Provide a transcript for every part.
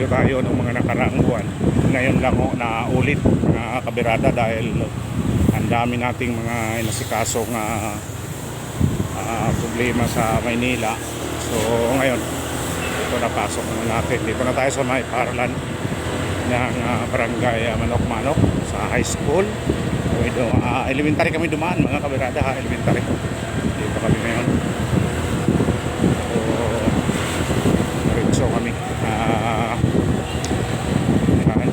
video tayo ng mga nakaraang buwan. Ngayon lang ho na ulit mga kabirada dahil ang dami nating mga inasikasong uh, problema sa Maynila. So ngayon, ito napasok na natin. Dito na tayo sa may paralan ng ah, barangay ah, Manok-Manok sa high school. So, ah, elementary kami dumaan mga kabirada ha, elementary. Dito kami ngayon. So, diretso kami. Ah, yan. Okay.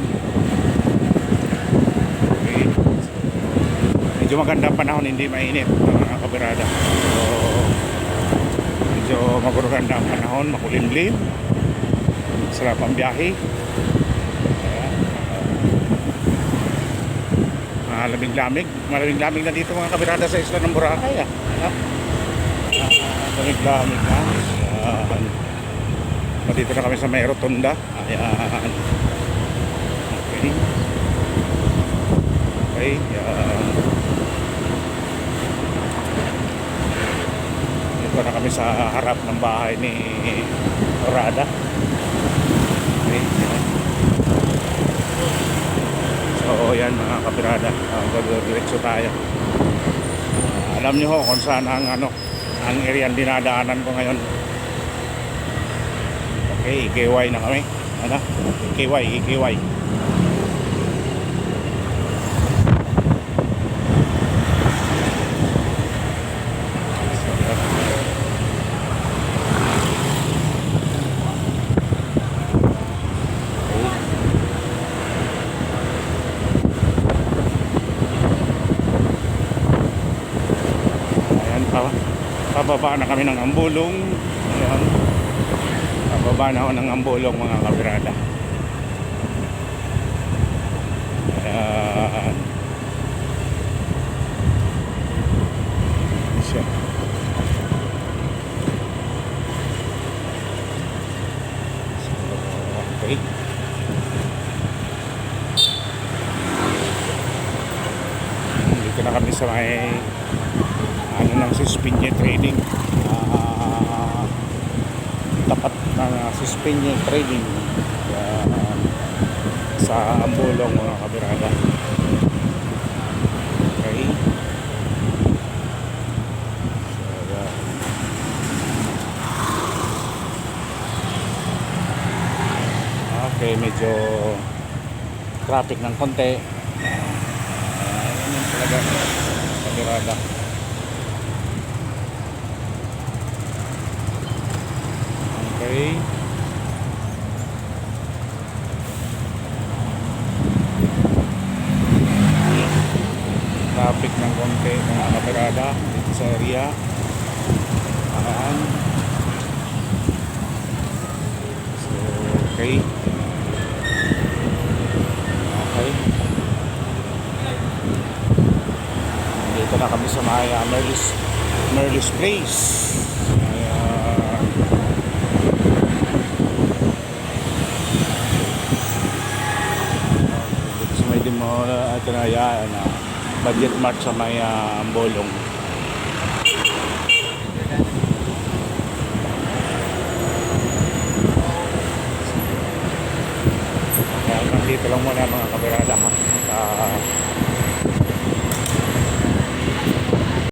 Medyo maganda panahon, hindi mainit mga kabirada. So, medyo maguruganda ang panahon, makulimlim. Sarap ang biyahe. Ayan. Malamig-lamig. Malamig-lamig na dito mga kabirada sa isla ng Boracay. Ah. Ah, Malamig-lamig na. Ayan. Dito na kami sa may rotunda. Ayan. Okay. Okay. Ayan. Dito na kami sa harap ng bahay ni Orada. Okay. So, yan mga kapirada. Uh, diretso tayo. Ah, alam nyo ho kung saan ang ano ang area dinadaanan ko ngayon. Okay, IKY na kami. Ano? IKY, IKY. Ayan pa. Pababa na kami ng ambulong. Ayan. Pababa na ako ng ambulong mga kabirada. Ayan. Siya. So, okay. Dito na kami sa may ng suspended trading Ah, tapat ng uh, suspended trading Yan. sa ambulong mga kabirada okay so, yan. okay medyo traffic ng konti Ayan yung talaga kabirada Okay. Traffic ng konti mga kamerada dito sa area. Ayan. So, okay. Okay. Dito na kami sa may uh, Merlis, Merlis Place. uh, ito na yan, uh, budget mark sa may uh, bolong. Kaya nandito lang muna mga kamerada. Uh,